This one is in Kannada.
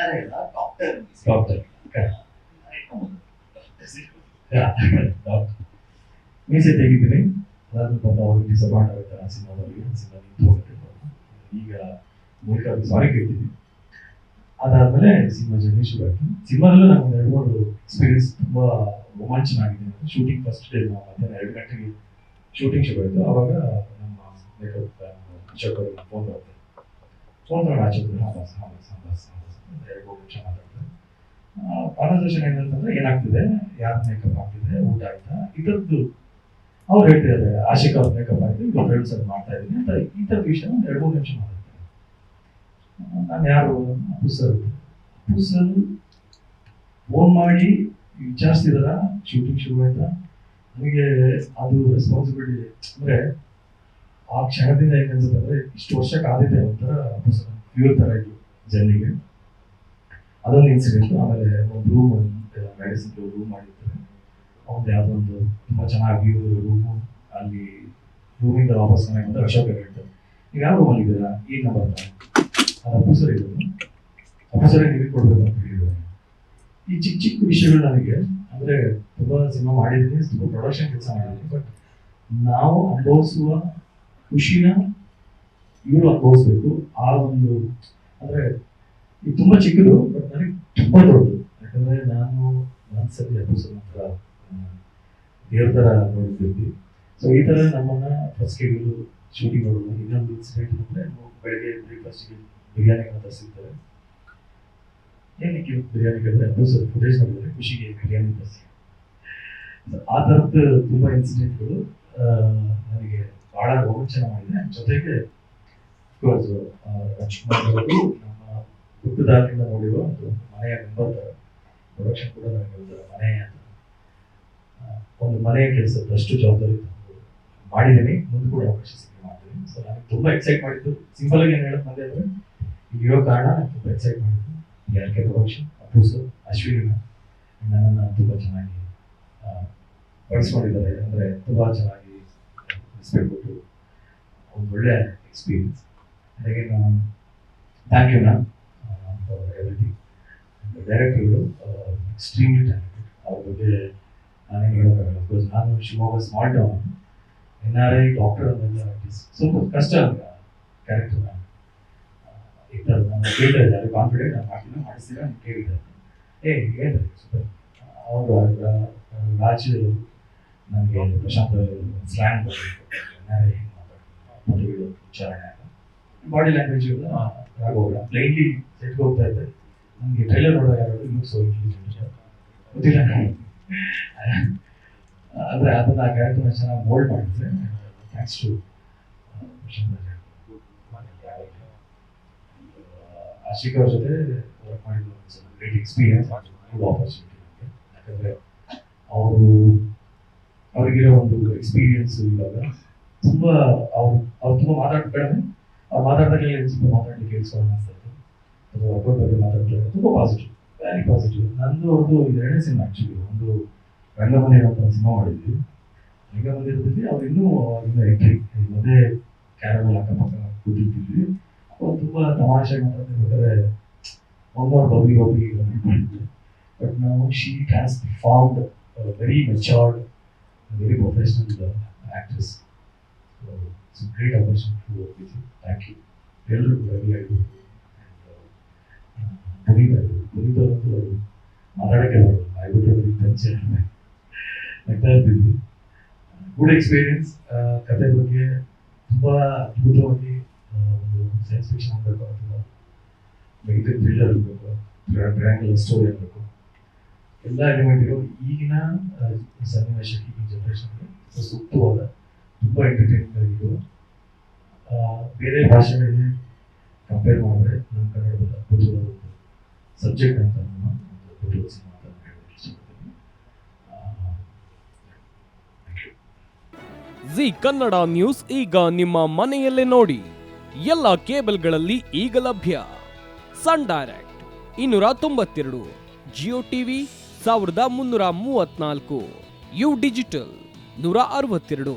ಡಾಕ್ಟರ್ ಡಾಕ್ಟರ್ ಮೀಸೆ ತೆಗಿತೀನಿ ಅದಾದ್ಮೇಲೆ ಪಾಪ ಅವ್ರಿಗೆ ಡಿಸಪಾಯಿಂಟ್ ಆಗುತ್ತೆ ಆ ಸಿನಿಮಾದಲ್ಲಿ ಸಿನಿಮಾ ನಿಂತು ಈಗ ಮೂಲಕ ಸಾರಿ ಕೇಳ್ತೀನಿ ಅದಾದ್ಮೇಲೆ ಸಿನಿಮಾ ಜರ್ನಿ ಶುರು ಆಯ್ತು. ಸಿನಿಮಾದಲ್ಲೂ ಒಂದು ಎರಡು ಮೂರು ಎಕ್ಸ್ಪೀರಿಯನ್ಸ್ ತುಂಬಾ ರೋಮಾಂಚನ ಆಗಿದೆ. ಶೂಟಿಂಗ್ ಫಸ್ಟ್ ಡೇ ನಾವು ಮಧ್ಯಾಹ್ನ ಎರಡು ಗಂಟೆಗೆ ಶೂಟಿಂಗ್ ಶುರು ಆಯಿತು. ಅವಾಗ ನಮ್ಮ ಮೇಕಪ್ ಅಶೋಕ್ ಅವ್ರಿಗೆ ಫೋನ್ ಬರುತ್ತೆ ಫೋನ್ ಮಾಡಿ ಆಚೆ ಹಾಂ ಹಾಂ ಹಾಂ. ಎರಡು ಮಾತಾಡ್ತಾರೆ ಕಾನ್ವರ್ಸೇಷನ್ ಏನಂತಂದ್ರೆ ಏನಾಗ್ತಿದೆ? ಯಾರು ಮೇಕಪ್ ಆಗ್ತಿದೆ ಊಟ ಆಯ್ತಾ? ಇದರದ್ದು ಅವ್ರು ಹೇಳ್ತಿದ್ದಾರೆ, ಆಶಿಕ್ ಅವ್ರ ಮೇಕಪ್ ಆಗಿದೆ ಇವಾಗ ಫ್ರೆಂಡ್ಸ್ ಅದು ಮಾಡ್ತಾ ಇದ್ದೀನಿ ಅಂತ ಈ ಥರದ ವಿಷಯ ಒಂದು ಎರಡು ಮೂರು ನಿಮಿಷ ಮಾತಾಡ್ತಾರೆ ನಾನು ಯಾರು? ಪುಸ್ತಕ ಪುಸ್ತಕ ಫೋನ್ ಮಾಡಿ ವಿಚಾರಿಸ್ತಿದಾರ ಶೂಟಿಂಗ್ ಶುರು ಆಯ್ತಾ? ನನಗೆ ಅದು ರೆಸ್ಪಾನ್ಸಿಬಿಲಿಟಿ ಅಂದ್ರೆ ಆ ಕ್ಷಣದಿಂದ ಏನ್ ಅಂದರೆ ಇಷ್ಟು ವರ್ಷ ಕಾದಿದೆ ಒಂಥರ ಪುಸ್ತಕ ಪ್ಯೂರ್ ಥರ ತರ ಇತ್ತು ಜರ್ನಿಗೆ ಅದೊಂದು ಇನ್ಸಿಡೆಂಟ್ ಆಮೇಲೆ ಒಂದು ರೂಮ್ ಮೆಡಿಸಿನ್ ರೂಮ್ ಮಾಡಿರ್ತಾರೆ ಅವ್ರದ್ದು ಯಾವುದೋ ಒಂದು ತುಂಬಾ ಚೆನ್ನಾಗಿ ರೂಮು ಅಲ್ಲಿ ರೂಮಿಂದ ವಾಪಸ್ ಮನೆಗೆ ಬಂದ್ರೆ ಅಶೋಕ ಹೇಳ್ತಾರೆ. ನೀವು ಯಾವ ರೂಮಲ್ಲಿ ಇದ್ದೀರಾ ಈ ನಂಬರ್ ಅದು ಅಫೀಸರ್ ಇದ್ರು ಅಫೀಸರೇ ನಿಮಗೆ ಕೊಡಬೇಕು ಅಂತ ಹೇಳಿದ್ದಾರೆ. ಈ ಚಿಕ್ಕ ಚಿಕ್ಕ ವಿಷಯಗಳು ನನಗೆ, ಅಂದ್ರೆ ತುಂಬಾ ಸಿನಿಮಾ ಮಾಡಿದ್ದೀನಿ, ತುಂಬಾ ಪ್ರೊಡಕ್ಷನ್ ಕೆಲಸ ಮಾಡಿದ್ದೀನಿ ಬಟ್ ನಾವು ಅನುಭವಿಸುವ ಖುಷಿನ ಇವರು ಅನುಭವಿಸ್ಬೇಕು. ಆ ಒಂದು, ಅಂದ್ರೆ ಇದು ತುಂಬಾ ಚಿಕ್ಕದು ಬಟ್ ನನಗೆ ತುಂಬಾ ದೊಡ್ಡದು. ಯಾಕಂದ್ರೆ ನಾನು ಮನಸ್ಸಲ್ಲಿ ಎಪಿಸೋಡ್ ಹತ್ರ ದೇವ್ರ ಥರ ನೋಡ್ತಿದ್ವಿ. ಸೊ ಈ ತರ ನಮ್ಮನ್ನ ಫಸ್ಟ್ ಇಡೋದು ಶೂಟಿಂಗ್ ನೋಡೋದು ಇನ್ನೊಂದು ಇನ್ಸಿಡೆಂಟ್ ಅಂದರೆ ಬೆಳಗ್ಗೆ ಬ್ರೇಕ್ಫಾಸ್ಟ್ಗೆ ಬಿರಿಯಾನಿ ಅಂತ ಸಿಗ್ತಾರೆ ಏನಕ್ಕೆ ಬಿರಿಯಾನಿ ಕೇಳಿದ್ರೆ ಎಪಿಸೋಡ್ ಫುಟೇಜ್ ನೋಡಿದ್ರೆ ಖುಷಿಗೆ ಬಿರಿಯಾನಿ ತರಿಸಿ ಆ ಥರದ್ದು ತುಂಬಾ ಇನ್ಸಿಡೆಂಟ್ಗಳು ನನಗೆ ಬಹಳ ರೋಮಾಂಚನ ಮಾಡಿದೆ ಜೊತೆಗೆ ಅಫ್ಕೋರ್ಸ್ ರಾಜ್ಕುಮಾರ್ ಅವರು ನಮ್ಮ ಹುಟ್ಟದಾಗಿಂದ ನೋಡಿರುವ ಒಂದು ಮನೆಯ ತರ ಪ್ರೊಡಕ್ಷನ್ ಕೂಡ ನನಗೆ ಒಂದು ಮನೆ ಒಂದು ಮನೆಯ ಕೆಲಸದಷ್ಟು ಜವಾಬ್ದಾರಿ ಮಾಡಿದ್ದೀನಿ ಮುಂದೆ ಕೂಡ ಅವಕಾಶ ಸಿಕ್ಕಿ ಮಾಡ್ತೀನಿ. ಸೊ ನನಗೆ ತುಂಬಾ ಎಕ್ಸೈಟ್ ಮಾಡಿದ್ದು, ಸಿಂಪಲ್ ಆಗಿ ಏನು ಹೇಳಕ್ ಬಂದೆ ಅಂದ್ರೆ ಇಲ್ಲಿರೋ ಕಾರಣ ನಾನು ತುಂಬಾ ಎಕ್ಸೈಟ್ ಮಾಡಿದ್ದು L K production Appu sir ಅಶ್ವಿನಿನ ನನ್ನನ್ನು ತುಂಬಾ ಚೆನ್ನಾಗಿ ಬಳಸ್ಕೊಂಡಿದ್ದಾರೆ ಅಂದ್ರೆ ತುಂಬಾ ಚೆನ್ನಾಗಿ ರೆಸ್ಪೆಕ್ಟ್ ಕೊಟ್ಟು ಒಂದು ಒಳ್ಳೆ ಎಕ್ಸ್ಪೀರಿಯನ್ಸ್ ಅದಕ್ಕೆ ನಾನು thank you ma'am for everything ಡೈರೆಕ್ಟರ್ಗಳು extremely talented ಅವ್ರ ಬಗ್ಗೆ ನಾನೇನು ಹೇಳೋಕ್ಕಾಗಲ್ಲ ಬಿಕಾಸ್ ನಾನು Shivamogga small town N R I doctor ಅಂತೆಲ್ಲ ಸ್ವಲ್ಪ ಕಷ್ಟ ಕ್ಯಾರೆಕ್ಟರ್ ನಾನು ಈ ಥರ ನಾನು ಕೇಳ್ತಾ ಕಾನ್ಫಿಡೆಂಟ್ ನಾನು ಮಾಡ್ತೀನಿ ಮಾಡಿಸ್ತೀರಾ ನೀವು ಕೇಳಿದ್ದಾರೆ ಏ ಹೇಳಿದ್ರೆ ಸೂಪರ್ ಅವರು ರಾಜ್ ನನಗೆ ಪ್ರಶಾಂತ್ ಸ್ಲ್ಯಾಂಗ್ ಎನ್ ಮಾತಾಡ್ತೀನಿ ಪದಗಳು ಉಚ್ಚಾರಣೆ ಬಾಡಿ ಲ್ಯಾಂಗ್ವೇಜ್ ಆಗೋಲ್ಲ. ಪ್ಲೈನ್ಲಿ ಸೆಟ್ಗೆ ಹೋಗ್ತಾ ಇದ್ದೆ ನನಗೆ ಟ್ರೈಲರ್ ನೋಡೋ ಯಾರು ಇನ್ನೂ ಸೊ ಗೊತ್ತಿಲ್ಲ ಆದರೆ ಅದನ್ನು ಆ ಕ್ಯಾರೆಕ್ಟರ್ನ ಚೆನ್ನಾಗಿ ಮೋಲ್ಡ್ ಮಾಡಿದ್ರೆ ಥ್ಯಾಂಕ್ಸ್ ಟು ಆಶಿಕ್ ಅವ್ರ. ಜೊತೆ ವರ್ಕ್ ಮಾಡಿದ್ದು ಗ್ರೇಟ್ ಎಕ್ಸ್ಪೀರಿಯನ್ಸ್ ಗುಡ್ ಆಪರ್ಚುನಿಟಿ ಯಾಕಂದರೆ ಅವರು, ಅವರಿಗಿರೋ ಒಂದು ಎಕ್ಸ್ಪೀರಿಯನ್ಸ್ ಇವಾಗ ತುಂಬ, ಅವ್ರು ಅವ್ರು ತುಂಬ ಮಾತಾಡ್ ಕಡಿಮೆ ಅವ್ರು ಮಾತಾಡ್ದಾಗಲೇ ಅನಿಸ್ತು ಮಾತಾಡ್ಲಿಕ್ಕೆ ಕೇಳಿಸ್ಕೊಂಡು ಅನಿಸ್ತದೆ ಅದು ವರ್ಕೌಟ್ ಬಗ್ಗೆ ಮಾತಾಡ್ತಾರೆ ತುಂಬ ಪಾಸಿಟಿವ್ ವೆರಿ ಪಾಸಿಟಿವ್ ನಂದು ಒಂದು ಎರಡನೇ ಸಿನಿಮಾ ಆ್ಯಕ್ಚುಲಿ ಒಂದು ರಂಗಮನೆ ಅಂತ ಒಂದು ಸಿನಿಮಾ ಮಾಡಿದ್ವಿ. ರಂಗಮಂದಿರದಲ್ಲಿ ಅವ್ರು ಇನ್ನೂ ಇನ್ನೂ ಎಂಟ್ರಿ ಅದೇ ಕ್ಯಾರಮಲ್ ಅಕ್ಕಪಕ್ಕ ಕೂತಿರ್ತಿದ್ವಿ. ಅವ್ರು ತುಂಬ ತಮಾಷೆ ಮಾತಾಡ್ತಿರ್ಬೇಕಾದ್ರೆ ಒಮ್ಮೆ ಬಬ್ಲಿ ಬಬ್ಲಿ ಮಾಡಿದ್ವಿ ಬಟ್ ನಾವು she has formed very matured very professional actress it's great opportunity work with thank you ಎಲ್ಲರೂ ರೆಡಿ ಆಗಿದ್ರು ಪುನೀತ್ ಪುನೀತ್ ಅವರು ಮಾತಾಡೋಕ್ಕೆ ಬರೋದು ಗುಡ್ ಎಕ್ಸ್ಪೀರಿಯನ್ಸ್ ಕತೆ ಬಗ್ಗೆ ತುಂಬ ಅದ್ಭುತವಾಗಿ ಒಂದು ಸೈನ್ಸ್ ಫಿಕ್ಷನ್ ಆಗಬೇಕು ಅಥವಾ ಮೆಡಿಕಲ್ ಥ್ರಿಲ್ಲರ್ ಇರಬೇಕು ಟ್ರ್ಯಾಂಗಲ್ ಸ್ಟೋರಿ ಇರಬೇಕು ಎಲ್ಲ ಎಲಿಮೆಂಟ್ಗಳು ಈಗಿನ ಸನ್ನಿವೇಶಕ್ಕೆ ಈಗಿನ ಜನರೇಷನ್ಗೆ ಸೂಕ್ತವಾದ ತುಂಬ ಎಂಟರ್ಟೈನಿಂಗ್ ಆಗಿದ್ದು ಬೇರೆ ಭಾಷೆಗಳಿಗೆ ಕಂಪೇರ್ ಮಾಡಿದ್ರೆ ನಮ್ಮ ಕನ್ನಡದ ಅದ್ಭುತವಾದ ಒಂದು ಸಬ್ಜೆಕ್ಟ್ ಅಂತ ಇಷ್ಟಪಡ್ತೀನಿ. ಜಿ ಕನ್ನಡ ನ್ಯೂಸ್ ಈಗ ನಿಮ್ಮ ಮನೆಯಲ್ಲೇ ನೋಡಿ. ಎಲ್ಲ ಕೇಬಲ್ಗಳಲ್ಲಿ ಈಗ ಲಭ್ಯ. ಸನ್ ಡೈರೆಕ್ಟ್ ಇನ್ನೂರ ತೊಂಬತ್ತೆರಡು, ಜಿಯೋ ಟಿವಿ ಸಾವಿರದ ಮುನ್ನೂರ ಮೂವತ್ನಾಲ್ಕು ಯು ಡಿಜಿಟಲ್ ನೂರ ಅರವತ್ತೆರಡು.